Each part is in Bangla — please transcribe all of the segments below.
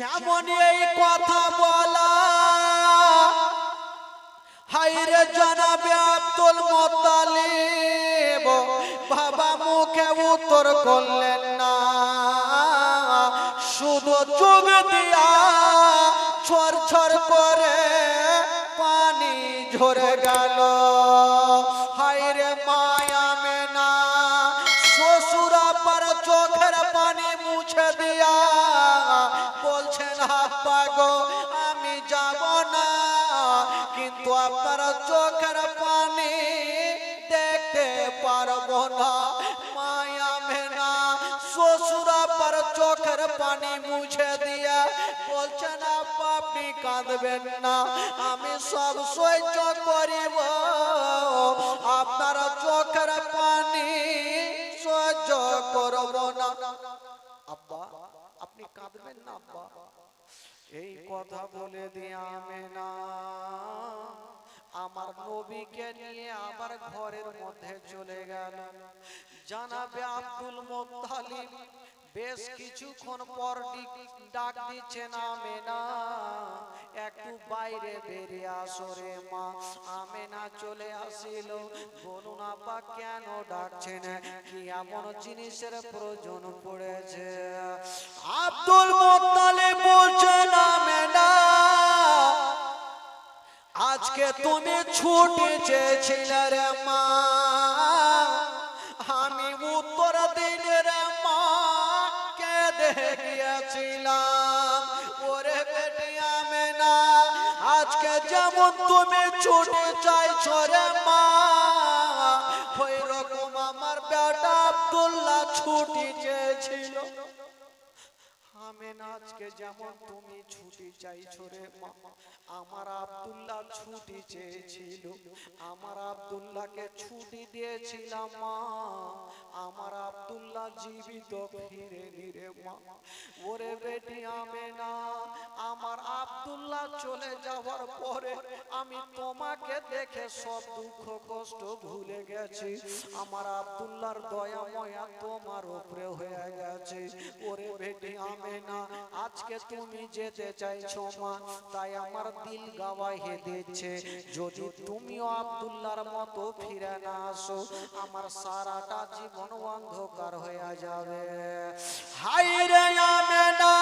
যেমন এই কথা বলা। হাইরে জানাবে আব্দুল মোতালিব বাবা মুখে উত্তর করলেন না। শুধু চোখ দিয়া ঝর ঝর করে পানি ঝরে গেল। পারব না মায়া মেনা, শ্বশুরা পার চোখের পানি মুছে দিয়া বলছেন আপনি কাঁদবেন না, আমি সব সহ্য করিব। আপনার চোখের পানি সহ্য করব না। আব্বা, আপনি কাঁদবেন না, আব্বা? এই কথা বলে দিয়ে আমি আমার নবীকে নিয়ে আবার ঘরের মধ্যে চলে গেল। জানাবে আব্দুল মোত্তালিব, বেশ কিছুক্ষণ পর ডাক দিচ্ছেন আমেনা। একটু বাইরে বেরিয়ে আসো রে মা। আমেনা চলে আসিল। বলুন আপা কেন ডাকছেন কি এমন জিনিসের প্রয়োজন পড়েছে? আব্দুল মোত্তালিব বলছেন, আমেনা আজকে তুমি ছুটি চেয়েছিলে রে মা। আমি উত্তর দিলে রে মা কেঁদে গিয়েছিলাম। ওরে বেটি আমি না আজকে যেমন তুমি ছুটি চাইছো রে মা ওই রকম আমার বেটা আব্দুল্লাহ ছুটি চেয়েছিল। আমেন, আজকে যেমন তুমি ছুটি চাইছো রে মা, আমার আব্দুল্লাহ ছুটি চেয়েছিল। আমার ছুটি দিয়েছিলাম মা, আমার জীবিত ফিরে নিরে মা। ওরে বেটি আমেনা, আমার চলে যাওয়ার পরে আমি তোমাকে দেখে সব দুঃখ, কষ্ট ভুলে গেছি। আমার আব্দুল্লাহর দয়া তোমার উপরে হয়ে গেছে। ওরে বেটি আজকে তুমি যেতে চাইছো মা, তাই আমার দিল গাওয়াহে দিচ্ছে। যদি তুমিও আব্দুল্লাহর মতো ফিরে না আসো, আমার সারাটা জীবন অন্ধকার হয়ে যাবে। হাই রে আমেনা!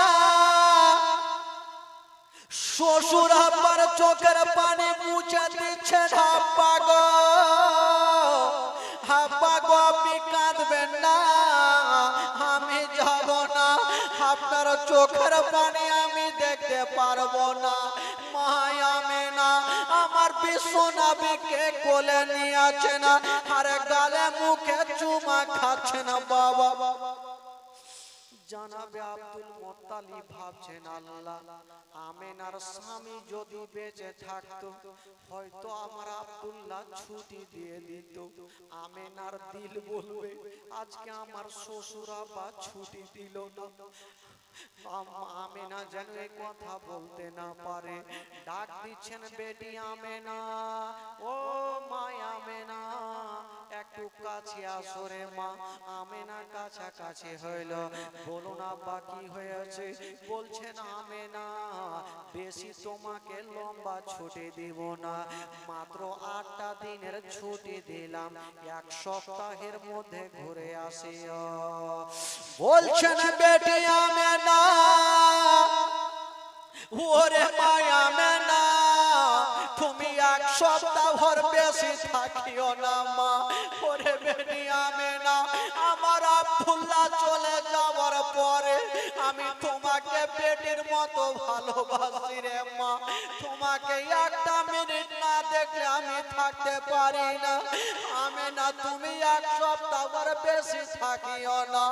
শ্বশুর আব্বার চোখের পানি মুছে দিচ্ছে হাব্বা গো। হাব্বা গো, আপনি কাঁদবেন না না। আপনার চোখের পানি আমি দেখতে পারব না। মায়ামে না আমার বিকে কোলে নিয়ে আছে না। আরে গালে মুখে চুমা খাচ্ছে না বাবা। জানাবে আব্দুল মোত্তালিব ভাবছেন, আল্লাহ আমেনার স্বামী যদি বেঁচে থাকতো, হয়তো আমার আব্দুল্লাহ ছুটি দিয়ে দিত। আমেনার দিল বলবে, আজকে আমার শ্বশুরা বা ছুটি দিল না। আম- আমেনা যেন কথা বলতে না পারে। ডাক দিচ্ছেন, বেটি আমেনা, ও মায় আমেনা একটু কাছে আসো রে মা। আমেনা হইল। বলুন আব্বা কি হয়েছে? বলছেন আমেনা, বেশি তোমাকে লম্বা ছুটি দিব না। মাত্র আটটা দিনের ছুটি দিলাম। এক সপ্তাহের মধ্যে ঘুরে আসিও। বলছেন বেটি আমেনা, ওরে মায়া মেনা তুমি এক সপ্তাহর বেশি থাকিও না, মা। ওরে বেনিয়া মেনা আমার আব্দুল্লাহ চলে যাওয়ার পরে আমি তোমাকে পেটের মতো ভালোবাসি রে, মা। তোমাকে একটা মিনিট না দেখলে আমি থাকতে পারি না। আমি না তুমি এক সপ্তাহর বেশি থাকিও না।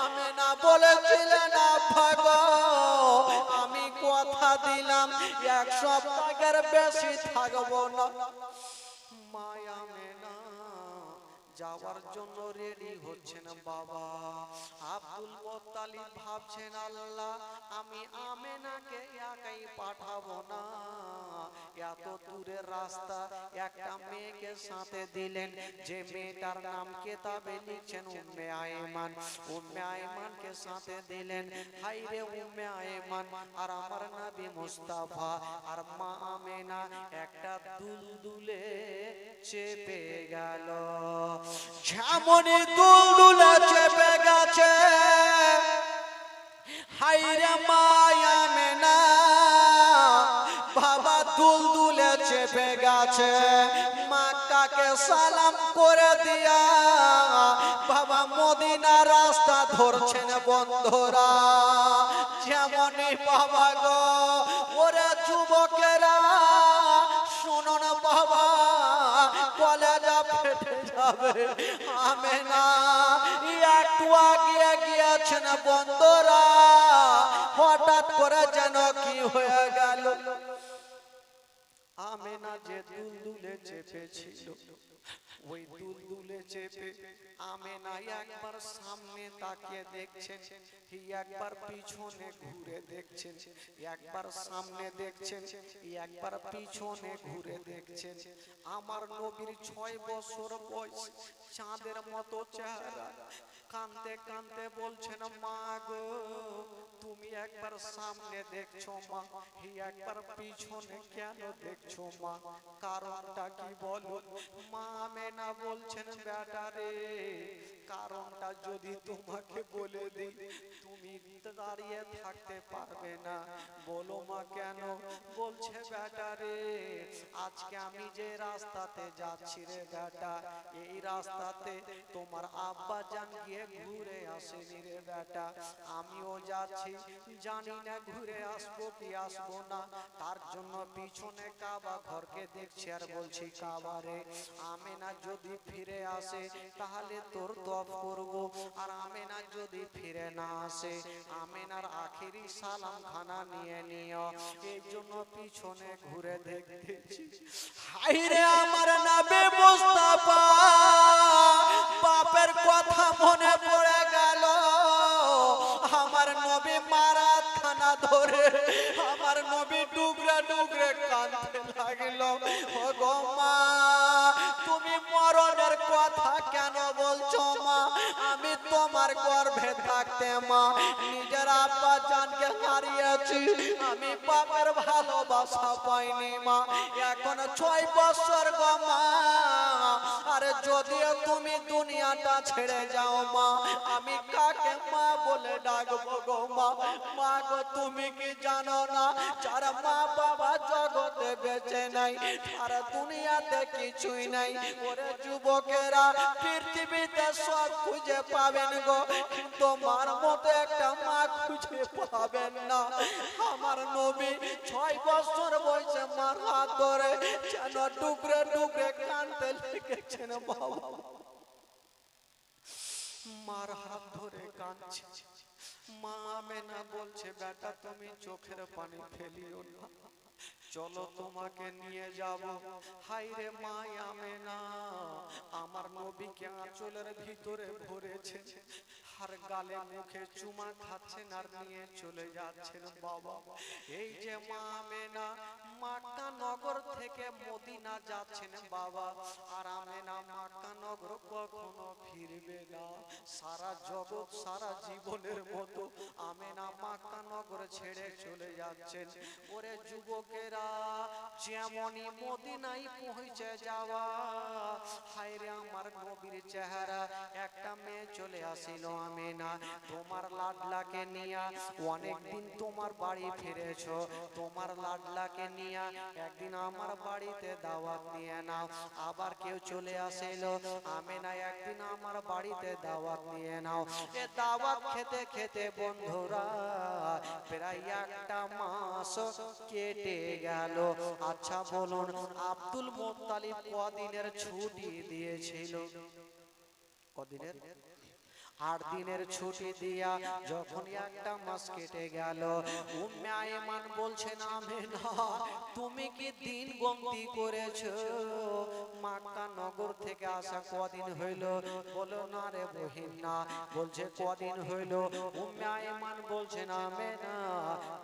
আমি না বলেছিলে না ভাগ আমি কথা দিলাম এক সপ্তাহের বেশি থাকব না। মায়া মেনা যাওয়ার জন্য রেডি হচ্ছেন বাবা। আব্দুল মোত্তালিব ভাবছেন, আল্লাহ, আমি আমেনাকে একাই পাঠাবো না। এত দূরের রাস্তা একটা মেয়েকে সাথে দিলেন। যে মেয়েটার নাম কেতাবে লিখছেন উম্মে আয়মান। উম্মে আয়মানকে সাথে দিলেন। হাই রে উম্মে আয়মান, আর আমার নবী মুস্তাফা, আর মা চেপে গেল। যেমনই দুলদুলে চেপে গেছে। হাইরে মায়া মেনা, বাবা দুলদুলে চেপে গেছে। মাক্কাকে সালাম করে দিয়া, বাবা মদিনা রাস্তা ধরছেন বন্ধুরা। যেমনই বাবা গো ফেটে যাবে আমে না একটু আগিয়ে গিয়েছেন বন্ধুরা হঠাৎ করে যেন কি হয়ে গেল আমেনা যে দুলদুলে চেপেছিল ওই দুলদুলে চেপে আমেনা একবার সামনে তাকিয়ে দেখছেন একবার পিছনে ঘুরে দেখছেন, একবার সামনে দেখছেন একবার পিছনে ঘুরে দেখছেন। আমার নবীর ছয় বছর বয়স, চাঁদের মতো চেহারা। কানতে কানতে বলছেন, মা গো, তুমি একবার সামনে দেখছ মা, হি একবার পিছনে কেন দেখছ মা? কারণটা কি বলো মা মেনা বলছেন বেটা রে কারণটা যদি তোমাকে বলে দিই, তুমি দাঁড়িয়ে থাকতে পারবে না। বলো মা কেন? বলছে বেটা রে আজকে আমি যে রাস্তাতে যাচ্ছি রে বেটা এই রাস্তাতে তোমার আব্বা জান গিয়ে ঘুরে আসেনি রে বেটা আমিও যাচ্ছি, জানি না ঘুরে আসব কি আসব না। তার জন্য পিছনে কাবা ঘরকে দেখছি আর বলছি কাবা রে আমেনা যদি ফিরে আসে, তাহলে তোর তফ করব। আর আমেনা যদি ফিরে না আসে, আমেনার আখেরি সালাম খানা নিয়ে নিও। এই জন্য পিছনে ঘুরে দেখতেছি হাইরে আমার নাবে মুস্তাফা! বাপের কথা মনে পড়ে গেল। আমার নবী মারা থানা ধরে, আমার নবী ডুগরে ডুগরে কাঁদতে লাগল। গো মরণের কথা কেন বলছো মা? আমি তোমার গর্ভে থাকতে মা, নিজের আব্বা জানকে হারিয়েছি। আমি বাবার ভালোবাসা পাইনি মা। এখন ছয় বছর গো মা। আরে যদিও তুমি দুনিয়াটা ছেড়ে যাও মা, আমি কাকে মা বলে ডাকবো গো মা। মা গো, তুমি কি জানো না? যারা মা বাবা জগতে বেঁচে নাই, আর দুনিয়াতে কিছুই নাই। ওরে যুবকেরা, পৃথিবীতে সব খুঁজে পাবেন গো তোমার মতো একটা মা খুঁজে পাবেন না। আমার নবী ছয় বছর বয়সে মার হাত ধরে যেন টুকরে টুকরে কানতে লেগেছেন বাবা। মার হাত ধরে কাঁদছে। মা মেনা বলছে, বেটা, তুমি চোখের পানি ফেলিও না। চলো তোমাকে নিয়ে যাব। হাইরে মা আমেনা, আমার নবীকে আঁচলের ভিতরে ভরেছে। আর গালে মুখে চুমা খাচ্ছেন আর নিয়ে চলে যাচ্ছেন বাবা। এই যে মা আমেনা মাক্কা নগর থেকে মদিনা যাচ্ছেন বাবা। আর আমেনা মাক্কা নগর কখনো ফিরবে না। সারা জগৎ, সারা জীবনের মতো আমেনা মাক্কা নগর ছেড়ে চলে যাচ্ছেন। ওরে যুবকেরা, যেমনই পৌঁছে যাওয়া আমার চেহারা, একটা মেয়ে চলে আসিল আমেনা। তোমার লাডলাকে নিয়া অনেকদিন তোমার বাড়ি ফিরেছো। তোমার লাডলাকে নিয়া একদিন আমার বাড়িতে দাওয়াত নিয়ে নাও আবার কেউ চলে আসিল। আমেনা একদিন আমার বাড়িতে দাওয়াত নিয়ে নাও এ দাওয়াত খেতে খেতে বন্ধুরা, প্রায় একটা মাস কেটে গেল। আচ্ছা বলুন, আব্দুল মোত্তালিব কদিনের ছুটি দিয়েছিল? কদিনের? আট দিনের ছুটি দিয়া যখন একটা মাস কেটে গেল, উম্মে আয়মান বলছেন আমেনা তুমি কি দিন গন্তি করেছ? মাক্কা নগর থেকে আসা কদিন হইল বলো না রে বহিন না। বলছে, কদিন হইল? উম্মে আয়মান বলছেন আমেনা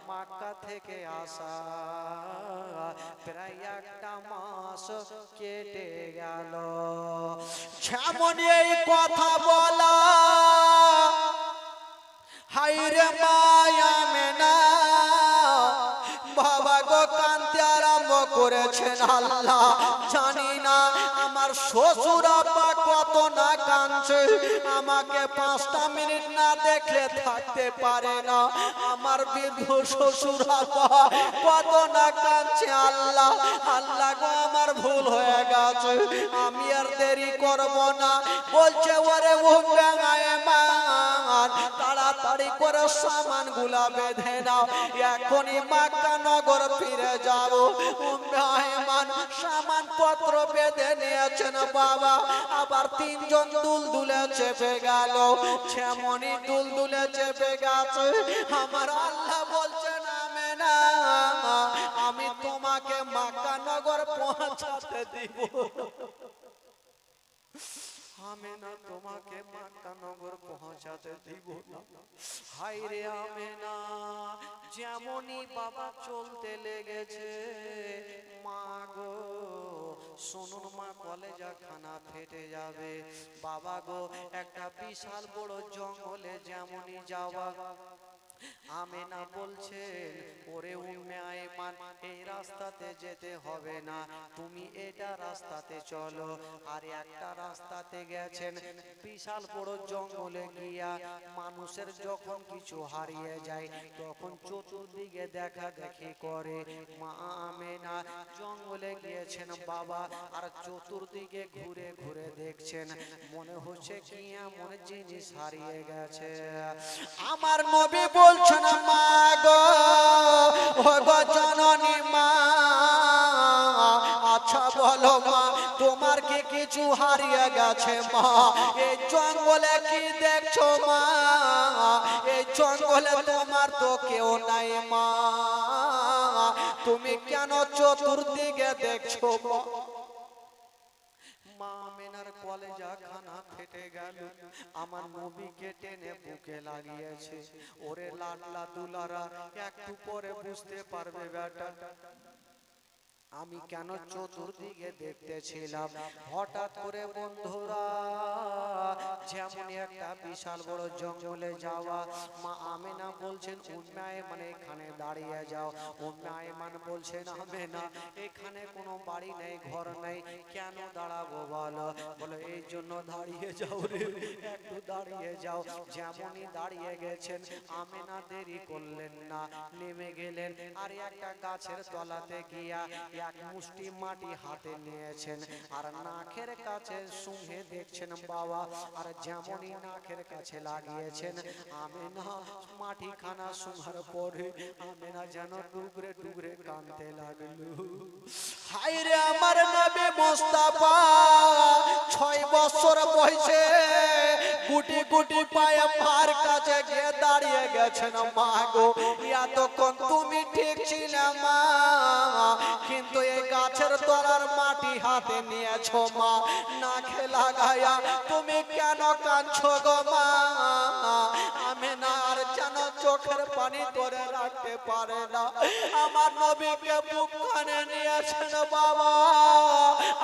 মাক্কা থেকে আসা প্রায় একটা মাস কেটে গেল। যেমন এই কথা বলা হাইরে মায়া মেনা। বাবা গো কান্তি আরম্ভ করেছেন আল্লাহ। জানি না আমার শ্বশুর আব্বা কত না কাঁদছে। আমাকে পাঁচটা মিনিট না দেখলে থাকতে পারে না। আমার বৃদ্ধ শ্বশুর আব্বা কত না কাঁদছে আল্লাহ। আল্লাহ গো, আমার ভুল হয়ে গেছে। আমি আর দেরি করব না। বলছে, ওরে উঠবে মান তাড়াতাড়ি করে সামানগুলা বেঁধে নাও। এখনই মাক্কা নগর ফিরে যাব। মান সামান পত্র বেঁধে নিয়েছেন বাবা। আবার তিনজন দুল দুলে চেপে গেল। যেমনই দুল দুলে চেপে গেছে, আমার আল্লাহ বলছেন আমি না আমি তোমাকে মাক্কা নগর পৌঁছাতে দিব। আমি না তোমাকে পৌঁছাতে দিব না। হাই রে আমি না যেমনই বাবা চলতে লেগেছে, মা গো, শুনুন মা, কলেজা খানা ফেটে যাবে। বাবা গো, একটা বিশাল বড় জঙ্গলে যেমনই যাওয়া। আমেনা বলছেন, ওরে এই রাস্তাতে যেতে হবে না। তুমি এটা রাস্তাতে চলো। আর একটা রাস্তাতে গেছেন, বিশাল বড় জঙ্গলে গিয়া মানুষের যখন কিছু হারিয়ে যায়, তখন চতুর্দিকে দেখা দেখি করে, মা আমেনা, জঙ্গলে গিয়েছেন বাবা, আর চতুর্দিকে ঘুরে ঘুরে দেখছেন। মনে হচ্ছে কি এমন জিনিস হারিয়ে গেছে। আমার নবী বলছেন মা গো? গো জননী মা। আচ্ছা বলো মা, তোমার কি কিছু হারিয়ে গেছে মা? এই জঙ্গলে কি দেখছ মা? এই জঙ্গলে তোমার তো কেউ নাই মা। তুমি কেন চতুর্দিকে দেখছ মা? মা মেনার কলেজা খানা ফেটে গেল। আমার নবীকে টেনে বুকে লাগিয়েছে। ওরে লাল্লা দুলারা, একটু পরে বুঝতে পারবে বেটা আমি কেন চতুর্দিকে দেখতেছিলাম? হঠাৎ করে বন্ধুরা যেমন একটা বিশাল বড় জঙ্গলে যাওয়া। মা আমেনা বলছেন উন্নয় মানে এখানে দাঁড়িয়ে যাও। উন্নয় মানে বলছেন আমেনা এখানে কোনো বাড়ি নেই ঘর নেই। কেন দাঁড়াবো বলো? বলো? এই জন্য দাঁড়িয়ে যাও রে একটু দাঁড়িয়ে যাও। যেমনই দাঁড়িয়ে গেছেন আমেনা দেরি করলেন না নেমে গেলেন। আর একটা গাছের তলাতে গিয়া এক মুষ্টি মাটি হাতে নিয়েছেন। আর নাকের কাছে দেখছেন বাবা, আর যেমনই নাকের কাছে লাগিয়েছেন, আমেনা মাটি খানা পরে যেন ডুগরে কানতে লাগল। হাইরে আমার মোস্তাফা, ছয় বছর বয়সে গুটি গুটি পায়ে কাছে গিয়ে দাঁড়িয়ে গেছেন। মা গো, এতক্ষণ তুমি ঠিক ছিলে মা। কিন্তু এই গাছের তলার মাটি হাতে নিয়েছো মা। না খেলা গায়া, তুমি কেন কাঁদছো গো মা? আমি না আর যেন চোখের পানি ধরে রাখতে পারে না। আমার নবীকে বুক কানে নিয়েছেন বাবা,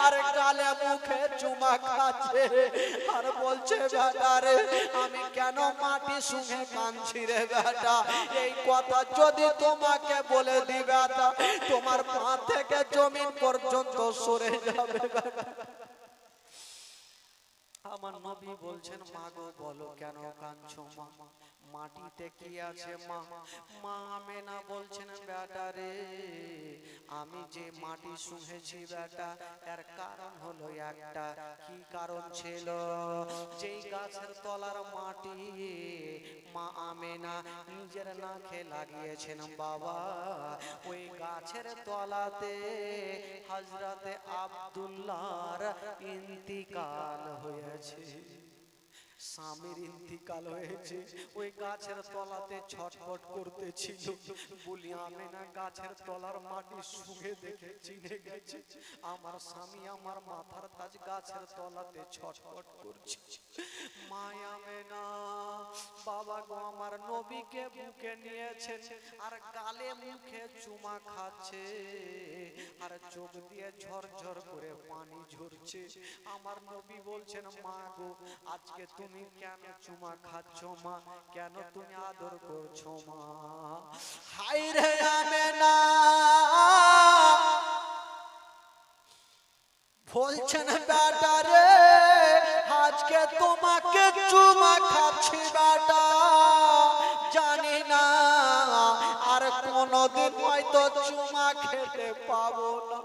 আর গালে মুখে চুমা খাচ্ছে। আর বলছে, বেটা রে, আমি কেন মাটি শুনে কাঁদছি রে বেটা? এই কথা যদি তোমাকে বলে দিবে তোমার পা থেকে জমিন পর্যন্ত সরে যাবে। আমার নবী বলছেন মা গো বলো কেন কাঁদছো মা? মাটিতে কি আছে মা? মা আমেনা বলছেন বেটা রে, আমি যে মাটি শুনেছি বেটা এর কারণ হলো একটা। কি কারণ ছিল? যেই গাছের তলার মাটি মা আমেনা নিজের নাকে লাগিয়েছেন, বাবা। ওই গাছের তলাতে হজরতে আব্দুল্লাহর ইন্তিকাল হয়েছে। স্বামীর ইন্তিকাল হয়েছে। ওই গাছের তলাতে ছটফট করতেছিল। বলি, আমি না গাছের তলার মাটি শুয়ে দেখে চিনে গেছে আমার স্বামী আমার মাথার তাজ গাছের তলাতে ছটফট করছে। বাবা গো, আমার নবীকে বুকে নিয়েছে আর গালে মুখে চুমা খাচ্ছে। আর চোখ দিয়ে ঝরঝর করে পানি ঝরছে। আমার নবী বলছেন, মা গো, আজকে তুমি কেন চুমা খাচ্ছ, মা? কেন তুমি আদর করছ, মা? হাই রে আমেনা! বলছেন, বেটা রে, আজকে তোমাকে চুমা খাচ্ছি, বেটা। জানি না, আর কোনদিন হয়তো চুমা খেতে পাবো না।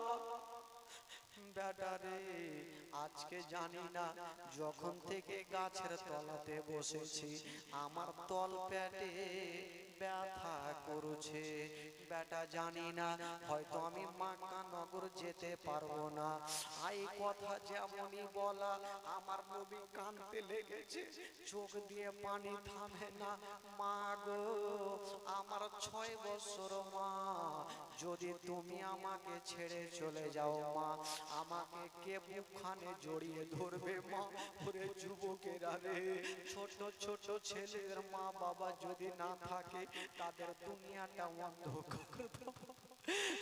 বেটা রে আজকে জানি না যখন থেকে গাছের তলাতে বসেছি, আমার তল পেটে ব্যথা করছে। বেটা জানি না, হয়তো আমি মাক্কা নগর যেতে পারব না। এই কথা যেমনই বলা, আমার নবী কানতে লেগেছে। চোখ দিয়ে পানি থামে না, মা গো, আমার ছয় বছর মা। যদি তুমি আমাকে ছেড়ে চলে যাও মা, আমাকে কে বুকখানে জড়িয়ে ধরবে মা ওরে যুবকেরা রে। ছোট ছোট ছেলের মা বাবা যদি না থাকে, তাদের দুনিয়াটা অন্ধকার।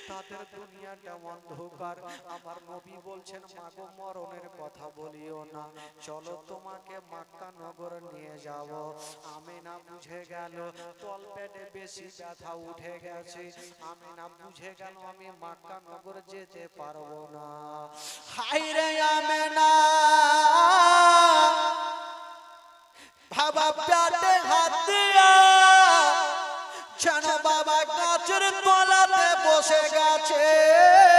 তাদের দুনিয়াটা অন্ধকার। আমার নবী বলছেন, মাগো, মরণের কথা বলিও না। চলো তোমাকে মাক্কা নগর নিয়ে যাব। আমি না বুঝে গেল তল পেটে বেশি ব্যথা উঠে গেছে। আমি না বুঝে গেল, আমি মাক্কা নগর যেতে পারব না। হাই রে আমি না বাবা পেটে হাত দিয়া তলাতে বসে গেছে আর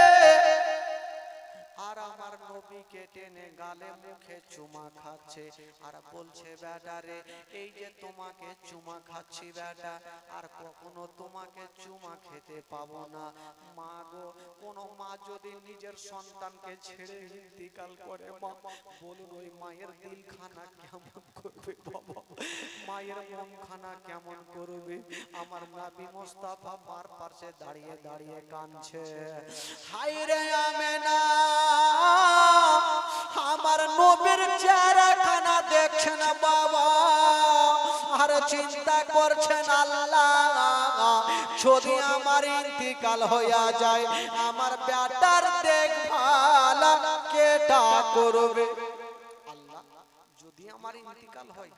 গালে মুখে চুমা খাচ্ছে। আর বলছে, বেটা রে, এই যে তোমাকে চুমা খাচ্ছি বেটা, আর কখনো তোমাকে চুমা খেতে পাবো না। মা গো, কোনো মা যদি নিজের সন্তানকে ছেড়ে ইন্তিকাল করে, মা, বলুন ওই মায়ের দিলখানা কেমন করবে বাবা? মায়ের মনখানা কেমন করবে? আমার নাবি মোস্তাফা মার পাশে দাঁড়িয়ে দাঁড়িয়ে কাঁদছে। হাই রে নবীর চেহারাখানা দেখছেন বাবা, আর চিন্তা করছেন আল্লাহ। যদি আমার ইন্তিকাল হইয়া যায়, আমার বেটার দেখভাল কেটা করবে? আল্লাহ, যদি আমার ইন্তিকাল হয়।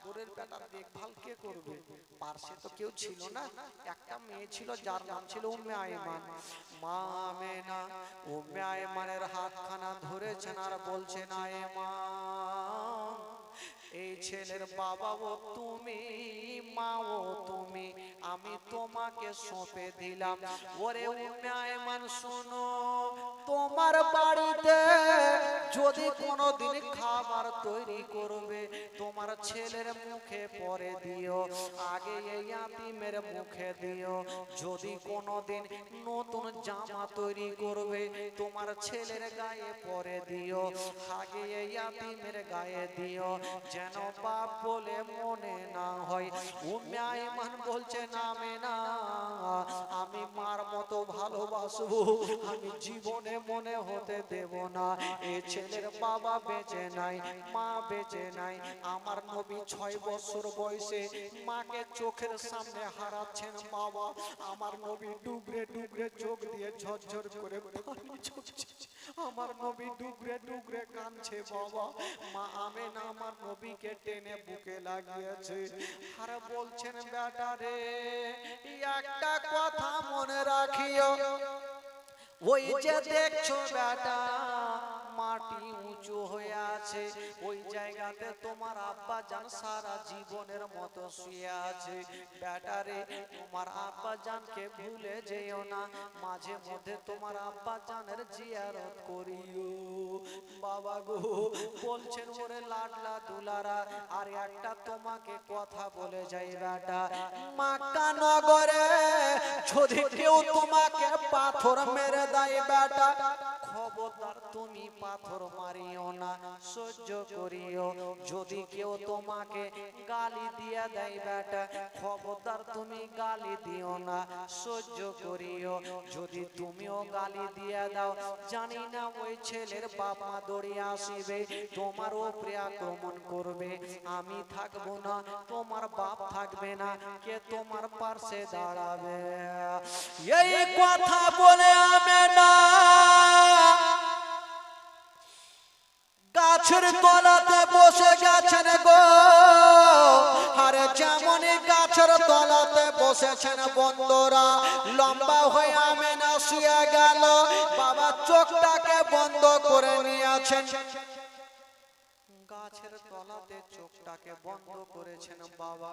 আদরের বেটার দেখভাল কে করবে। পার্শ্বে তো কেউ ছিল না। একটা মেয়ে ছিল, যার নাম ছিল উম্মে আয়মান। মা মেনা উম্মে আয়মানের হাতখানা ধরেছেন আর বলছেন আইমান এই ছেলের বাবা ও তুমি মা ও তুমি, আমি তোমাকে সঁপে দিলাম। ওরে আইমান শোনো, তোমার বাড়িতে যদি কোনোদিন খাবার তৈরি করবে, তোমার ছেলের মুখে পরে দিও, আগে এই আতিমের মুখে দিও। যদি কোনোদিন নতুন জামা তৈরি করবে, তোমার ছেলের গায়ে পরে দিও, আগে এই আতিমের গায়ে দিও। যেন বাপ বলে মনে না হয়। উম্মে আইমান বলছে নামে না আমি মার মতো ভালোবাসবো। আমি জীবনে মনে হতে দেব না। এ ছেলের বাবা বেঁচে নাই, মা বেঁচে নাই। আমার নবী ছয় বছর বয়সে মাকে চোখের সামনে হারাচ্ছেন বাবা। আমার নবী ডুবরে ডুবরে চোখ দিয়ে ঝরঝর করে পানি ঝরছে আমার নবী ডুগরে ডুগরে কাঁদছে, বাবা। মা আমেনা আমার নবীকে টেনে বুকে লাগিয়েছে। আর বলছেন, বেটা রে, একটা কথা মনে রাখিও। ওই যে দেখছ, বেটা মাটি উঁচু হয়ে আছে। ওই জায়গাতে তোমার আব্বা জান সারা জীবনের মতো শুয়ে আছে। বেটারে তোমার আব্বা জানকে ভুলে যেও না। মাঝে মধ্যে তোমার আব্বা জানের জিয়ারত করিও। বাবা গো, বলছেন ওরে লাডলা দুলারা, আর একটা তোমাকে কথা বলে যাই বেটা। মাক্কা নগরে যদি কেউ তোমাকে পাথর মেরে দেয় বেটা খবর তুমি পাথর মারিও না, সহ্য করিও। যদি কেউ তোমাকে গালি দিয়া দেয় বেটা, খবরদার তুমি গালি দিও না, সহ্য করিও। যদি তুমিও গালি দিয়া দাও, জানি না ওই ছেলের মা দৌড়িয়ে আসিবে, তোমার উপরে আক্রমণ করবে। আমি থাকব না, তোমার বাপ থাকবে না, কে তোমার পার্শ্বে দাঁড়াবে? এই কথা বলে আমি না গাছের তলাতে বসে গেছেন গো। আরে যেমন গাছের তলাতে বসেছেন বন্ধরা, লম্বা হয়ে আমি না শুয়ে গেল। বাবা চোখটাকে বন্ধ করে নিয়েছেন। গাছের তলাতে চোখটাকে বন্ধ করেছেন বাবা।